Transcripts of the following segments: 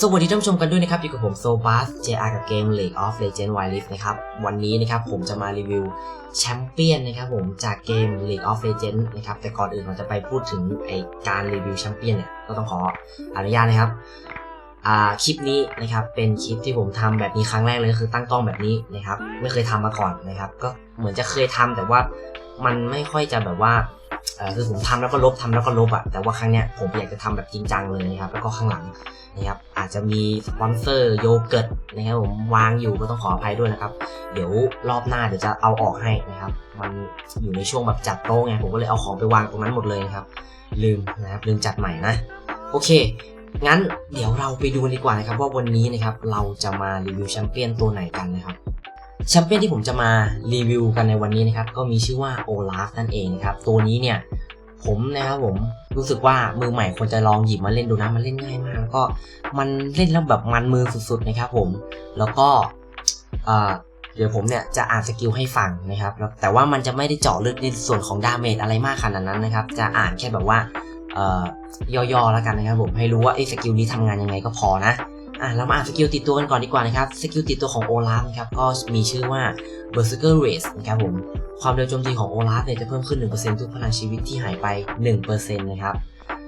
สวัสดีท่านผู้ชมกันด้วยนะครับอยู่กับผมโซบัส JR กับเกม League of Legends Wild Rift นะครับ วันนี้นะครับผมจะมารีวิวแชมเปี้ยนนะครับผมจากเกม League of Legends นะครับ แต่ก่อนอื่นเราจะไปพูดถึงไอการรีวิวแชมเปี้ยนเนี่ย ก็ต้องขออนุญาตนะครับ อ่า คลิปนี้นะครับ เป็นคลิปที่ผมทำแบบนี้ครั้งแรกเลยคือตั้งกล้องแบบนี้นะครับ ไม่เคยทำมาก่อนนะครับ ก็เหมือนจะเคยทำแต่ว่ามันไม่ค่อยจะแบบว่า คือผมทำแล้วก็ลบทำแล้วก็ลบอะแต่ว่าครั้งเนี้ยผมอยากจะทำแบบจริงจังเลยนะครับแล้วก็ข้างหลังนะครับอาจจะมีสปอนเซอร์โยเกิร์ตนะครับผมวางอยู่ก็ต้องขออภัยด้วยนะครับ เดี๋ยวรอบหน้าเดี๋ยวจะเอาออกให้นะครับ มันอยู่ในช่วงแบบจัดโต๊ะไงผมก็เลยเอาของไปวางตรงนั้นหมดเลยนะครับ ลืมนะครับลืมจัดใหม่นะ โอเค งั้นเดี๋ยวเราไปดูดีกว่านะครับว่าวันนี้นะครับเราจะมารีวิวแชมเปี้ยนตัวไหนกันนะครับ แชมเปี้ยนที่ผมจะมารีวิวกันในวันนี้นะครับ ก็มีชื่อว่าโอลาฟนั่นเองนะครับ ตัวนี้เนี่ยผมนะครับผมรู้สึกว่ามือใหม่ควรจะลองหยิบมาเล่นดูนะ มันเล่นง่ายมาก แล้วก็มันเล่นแล้วแบบมันมือสุดๆนะครับผมแล้วก็เดี๋ยวผมเนี่ยจะอ่านสกิลให้ฟังนะครับแล้วแต่ว่ามันจะไม่ได้เจาะลึกในส่วนของดาเมจอะไรมากขนาดนั้นนะครับ จะอ่านแค่แบบว่าย่อๆแล้วกันนะครับผมให้รู้ว่าไอ้สกิลนี้ทำงานยังไงก็พอนะ อะเรามาอ่านสกิลติดตัวกันก่อนดีกว่านะครับ สกิลติดตัวของโอลาฟนะครับ ก็มีชื่อว่า Berserker Race นะครับผม ความเร็วโจมตีของโอลาฟเนี่ยจะเพิ่มขึ้น 1%ทุกพลังชีวิตที่หายไป 1%นะครับ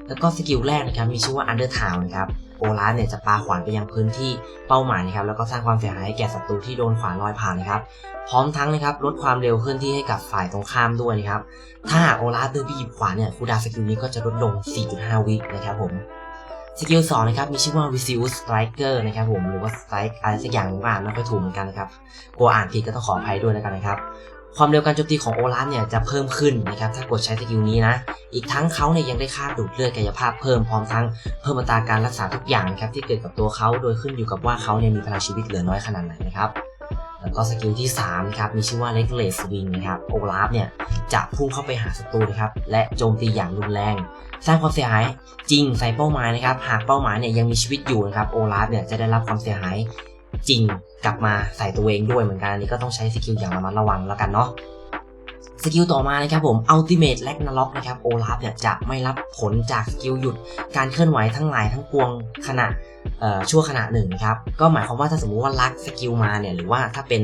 แล้วก็สกิลแรกนะครับมีชื่อว่า Undertale นะครับโอลาฟเนี่ยจะปาขวานไปยังพื้นที่เป้าหมายนะครับแล้วก็สร้างความเสียหายให้แก่ศัตรูที่โดนขวานลอยผ่านนะครับ พร้อมทั้งนะครับลดความเร็วเคลื่อนที่ให้กับฝ่ายตรงข้ามด้วยนะครับ ถ้าหากโอลาฟเดินไปหยิบขวานเนี่ยคูดาสกิลนี้ก็จะลดลง 4.5 วินะครับผม สกิลสองนะครับมีชื่อว่า Vicious Striker นะครับผมหรือว่า Strike อะไรสักอย่างอ่านไม่ค่อยถูกเหมือนกันนะครับกลัวอ่านผิดก็ต้องขออภัยด้วยแล้วกันนะครับความเร็วการโจมตีของโอลาฟเนี่ยจะเพิ่มขึ้นนะครับถ้ากดใช้สกิลนี้นะ อีกทั้งเขาเนี่ยยังได้ค่าดูดเลือดกายภาพเพิ่มพร้อมทั้งเพิ่มอัตราการรักษาทุกอย่างนะครับที่เกิดกับตัวเขาโดยขึ้นอยู่กับว่าเขาเนี่ยมีพลังชีวิตเหลือน้อยขนาดไหนนะครับ แล้วก็สกิลที่3ครับมีชื่อว่า l e g l e s Swing นะครับโอลาฟเนี่ยจะพุ่งเข้าไปหาศัตรูนะครับและโจมตีอย่างรุนแรง สร้างความเสียหายจริงใส่เป้าหมายนะครับหากเป้าหมายเนี่ยยังมีชีวิตอยู่นะครับโอลาฟเนี่ยจะได้รับความเสียหายจริงกลับมาใส่ตัวเองด้วยเหมือนกันอันนี้ก็ต้องใช้สกิลอย่างระมัดระวังแล้วกันเนาะ สกิลต่อมานะครับผม Ultimate l a g n a r o k นะครับโอลาฟเนี่ยจะไม่รับผลจากสกิลหยุดการเคลื่อนไหวทั้งหลายทั้งปวงขณะชั่วขณะหนึ่งนะครับ ก็หมายความว่าถ้าสมมุติว่าลักสกิลมาเนี่ยหรือว่าถ้าเป็น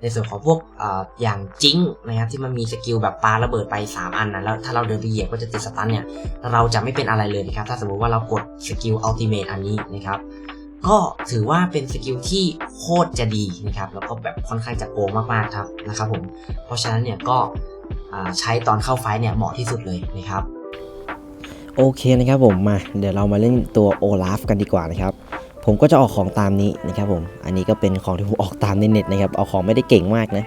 ในส่วนของพวกอออย่างจิงนะครับที่มันมีสกิลแบบปาระเบิดไป 3 อันนะแล้วถ้าเราเดินไปเหยียบก็จะติดสตันเนี่ยเราจะไม่เป็นอะไรเลยนะครับ ถ้าสมมติว่าเรากดสกิลอัลติเม e อันนี้นะครับก็ถือว่าเป็นสกิลที่โคตรจะดีนะครับ แล้วก็แบบค่อนข้างจะโกงมากๆครับนะครับผมเพราะฉะนั้นเนี่ยก็ ใช้ตอนเข้าไฟเนี่ยเหมาะที่สุดเลยนะครับโอเคนะครับผมมาเดี๋ยวเรามาเล่นตัวโอลาฟกันดีกว่านะครับผมก็จะออกของตามนี้นะครับผมอันนี้ก็เป็นของที่ผมออกตามในเน็ตนะครับเอาของไม่ได้เก่งมากนะ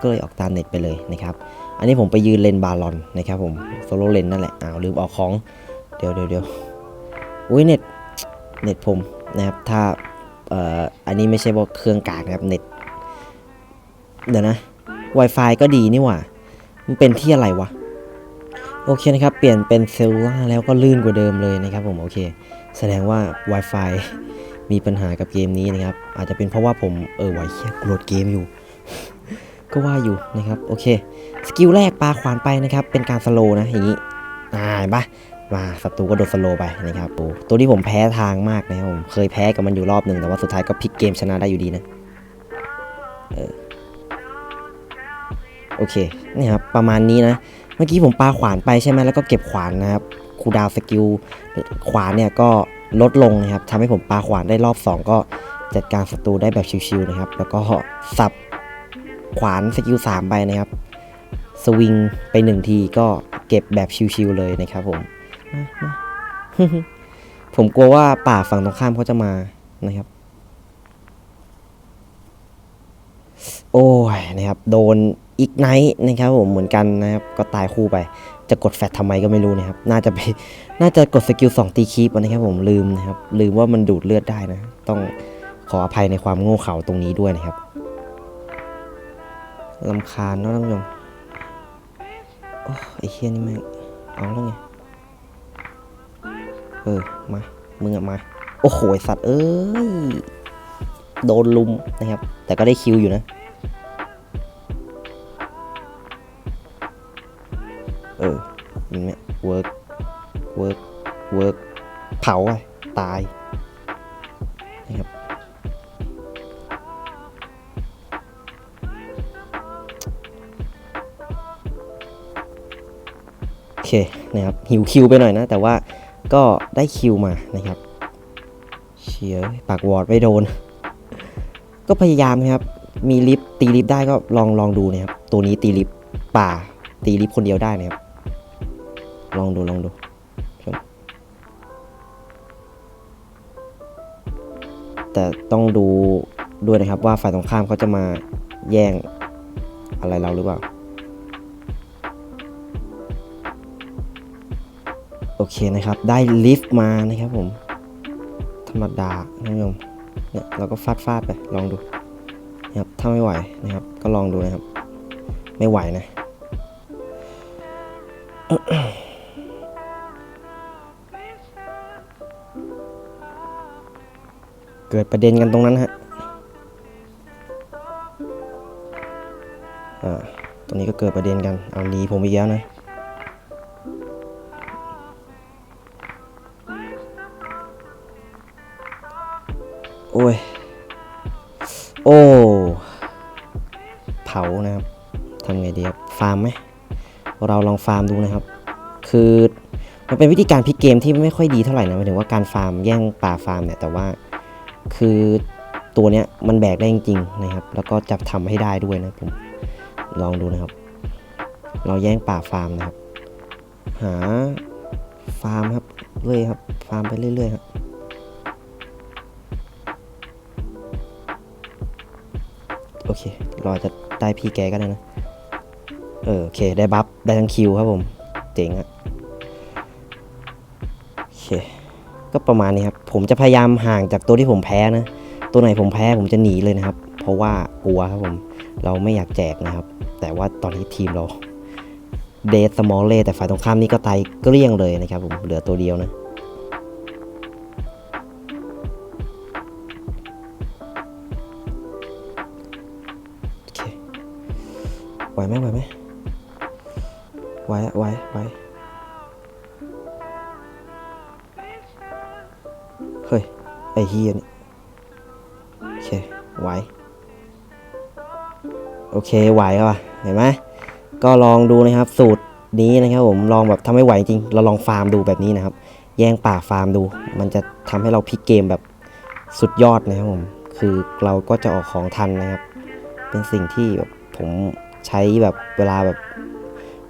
ก็เลยออกตามเน็ตไปเลยนะครับอันนี้ผมไปยืนเลนบาลอนนะครับผมโซโลเลนนั่นแหละอ้าวลืมออกของเดี๋ยวเดี๋ยวเดี๋ยวอุ้ยเน็ตเน็ตผมนะครับถ้าเอ่ออันนี้ไม่ใช่ว่าเครื่องกากนะครับเน็ตเดี๋ยวนะ Wi-Fi ก็ดีนี่หว่า มันเป็นที่อะไรวะ โอเคนะครับ เปลี่ยนเป็นเซลล่าแล้วก็ลื่นกว่าเดิมเลยนะครับผมโอเค แสดงว่า Wi-Fi มีปัญหากับเกมนี้นะครับ อาจจะเป็นเพราะว่าผมเออไหวเฮียโหลดเกมอยู่ ก็ว่าอยู่นะครับโอเคสกิลแรกปลาขวานไปนะครับ เป็นการสโลนะอย่างนี้อ่าเห็นปะมาศัตรูก็โดนสโลไปนะครับโอ้ตัวที่ผมแพ้ทางมากนะครับผมเคยแพ้กับมันอยู่รอบหนึ่งแต่ว่าสุดท้ายก็พลิกเกมชนะได้อยู่ดีนะเออ โอเคนี่ครับประมาณนี้นะ เมื่อกี้ผมปาขวานไปใช่ไหมแล้วก็เก็บขวานนะครับคูดาวสกิลขวานเนี่ยก็ลดลงนะครับทำให้ผมปาขวานได้รอบ 2 ก็จัดการศัตรูได้แบบชิวๆนะครับ แล้วก็สับขวานสกิล3ไปนะครับ สวิงไปหนึ่งทีก็เก็บแบบชิวๆเลยนะครับผม ผมกลัวว่าป่าฝั่งตรงข้ามเขาจะมานะครับ โอ้ยนะครับ โดน อีกไนท์นะครับผมเหมือนกันนะครับก็ตายคู่ไป จะกดแฟตทำไมก็ไม่รู้นะครับ น่าจะไปน่าจะกดสกิล2ตีคีปนะครับผมลืมนะครับ ลืมว่ามันดูดเลือดได้นะ ต้องขออภัยในความโง่เขลาตรงนี้ด้วยนะครับลำคาญเนอะท่านผู้ชมโอ้ไอ้เฮียนี่แม่งเอาแล้วไงเออมามึงอะมา โอ้โหสัตว์เอ้ยโดนลุมนะครับ แต่ก็ได้คิวอยู่นะ เผาไปตายนะครับโอเคนะครับหิวคิวไปหน่อยนะ แต่ว่าก็ได้คิวมานะครับเชียร์ปากวอร์ดไม่โดน ก็พยายามครับ มีลิฟตีลิฟได้ก็ลองลองดูนะครับ ตัวนี้ตีลิฟป่าตีลิฟคนเดียวได้นะครับ ลองดูลองดู แต่ต้องดูด้วยนะครับว่าฝ่ายตรงข้ามเขาจะมาแย่งอะไรเราหรือเปล่า โอเคนะครับ ได้ลิฟต์มานะครับผม ธรรมดาท่านผู้ชมเนี่ยเราก็ฟาดฟาดไป ลองดูนะครับถ้าไม่ไหวนะครับ ก็ลองดูนะครับ ไม่ไหวนะ เกิดประเด็นกันตรงนั้นฮะอ่าตรงนี้ก็เกิดประเด็นกันเอาหนีผมอีกแล้วนะโอ้ย โอ้ เผานะครับทำไงดีครับ ฟาร์มไหม เราลองฟาร์มดูนะครับ คือมันเป็นวิธีการพลิกเกมที่ไม่ค่อยดีเท่าไหร่นะหมายถึงว่าการฟาร์มแย่งป่าฟาร์มเนี่ย แต่ว่า คือตัวเนี้ยมันแบกได้จริงๆนะครับ แล้วก็จะทำให้ได้ด้วยนะผมลองดูนะครับ เราแย่งป่าฟาร์มนะครับ หาฟาร์มครับเรื่อยครับ ฟาร์มไปเรื่อยๆครับโอเคเราจจะได้พี่แกก็ได้นะ เออโอเค ได้บัฟได้ทั้งคิวครับผม เจ๋งอะโอเค ก็ประมาณนี้ครับ ผมจะพยายามห่างจากตัวที่ผมแพ้นะ ตัวไหนผมแพ้ผมจะหนีเลยนะครับ เพราะว่ากลัวครับผม เราไม่อยากแจกนะครับ แต่ว่าตอนนี้ทีมเราเดทสมอลเล่แต่ฝ่ายตรงข้ามนี่ก็ตายเกลี้ยงเลยนะครับผม เหลือตัวเดียวนะโอเคไหวไหมไหวไหมไหวอะไหวไหว ไอ้เฮียนี่โอเคไหวโอเคไหวก็ว่ะเห็นไหมก็ลองดูนะครับสูตรนี้นะครับผมลองแบบทำไม่ไหวจริง เราลองฟาร์มดูแบบนี้นะครับ แย่งป่าฟาร์มดู มันจะทำให้เราพลิกเกมแบบสุดยอดนะครับผมคือเราก็จะออกของทันนะครับ เป็นสิ่งที่แบบผมใช้แบบเวลาแบบ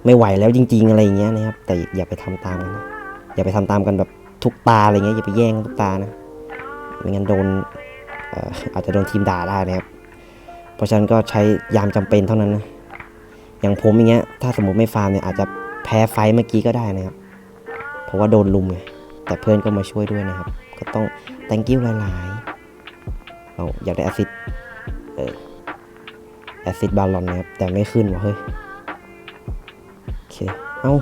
ไม่ไหวแล้วจริง ๆ อะไรอย่างเงี้ยนะครับ แต่อย่าไปทำตามกันนะอย่าไปทำตามกันแบบทุกตาอะไรเงี้ยอย่าไปแย่งทุกตานะ ไม่งั้นโดนเอ่อาจจะโดนทีมด่าได้นะครับ เพราะฉะนั้นก็ใช้ยามจำเป็นเท่านั้นนะ อย่างผมอย่างเงี้ย ถ้าสมมติไม่ฟาร์มเนี่ยอาจจะแพ้ไฟเมื่อกี้ก็ได้นะครับ เพราะว่าโดนลุมไง แต่เพื่อนก็มาช่วยด้วยนะครับ ก็ต้อง thank you หลายๆ เราอยากได้แอซิดเออแอซิดบาลอนนะครับ แต่ไม่ขึ้นว่ะเฮ้ย โอเค เอา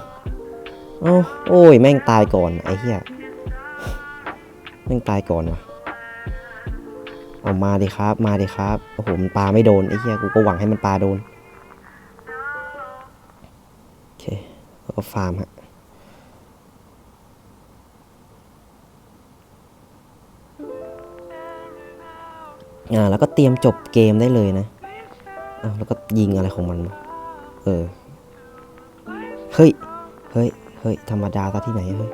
เอาโอ้ย แม่งตายก่อนไอ้เหี้ย แม่งตายก่อนว่ะ เอามาดิครับ มาดิครับ โอ้โห มันปลาไม่โดนไอ้เหี้ย กูก็หวังให้มันปลาโดน โอเคแล้วก็ฟาร์มฮะ อ่า แล้วก็เตรียมจบเกมได้เลยนะอ้าวแล้วก็ยิงอะไรของมัน เออ เฮ้ย เฮ้ย เฮ้ย ธรรมดาซะที่ไหนเฮ้ย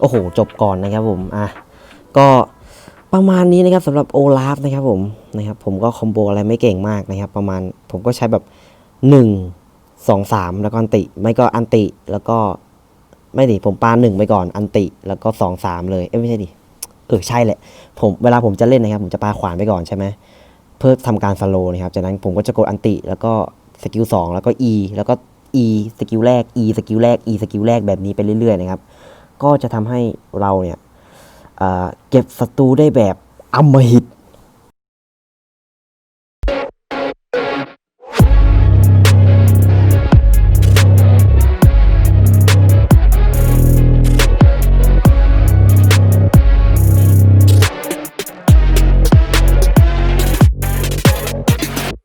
โอ้โห จบก่อนนะครับผม อะ ก็ประมาณนี้นะครับสำหรับโอลาฟนะครับผม นะครับ ผมก็คอมโบอะไรไม่เก่งมากนะครับ ประมาณ ผมก็ใช้แบบ1สองสามแล้วก็อันติ ไม่ก็อันติ แล้วก็ ไม่ดิ ผมปาหนึ่งไปก่อน อันติ แล้วก็สองสามเลย เอ้ยไม่ใช่ดิ เออ ใช่แหละ ผม เวลาผมจะเล่นนะครับ ผมจะปาขวานไปก่อนใช่ไหม เพื่อทำการสโลว์นะครับ จากนั้นผมก็จะกดอันติ แล้วก็สกิลสองแล้วก็ E แล้วก็ E สกิลแรก E สกิลแรก E สกิลแรกแบบนี้ไปเรื่อยๆนะครับ ก็จะทำให้เราเนี่ยเเก็บศัตรูได้แบบอมหิต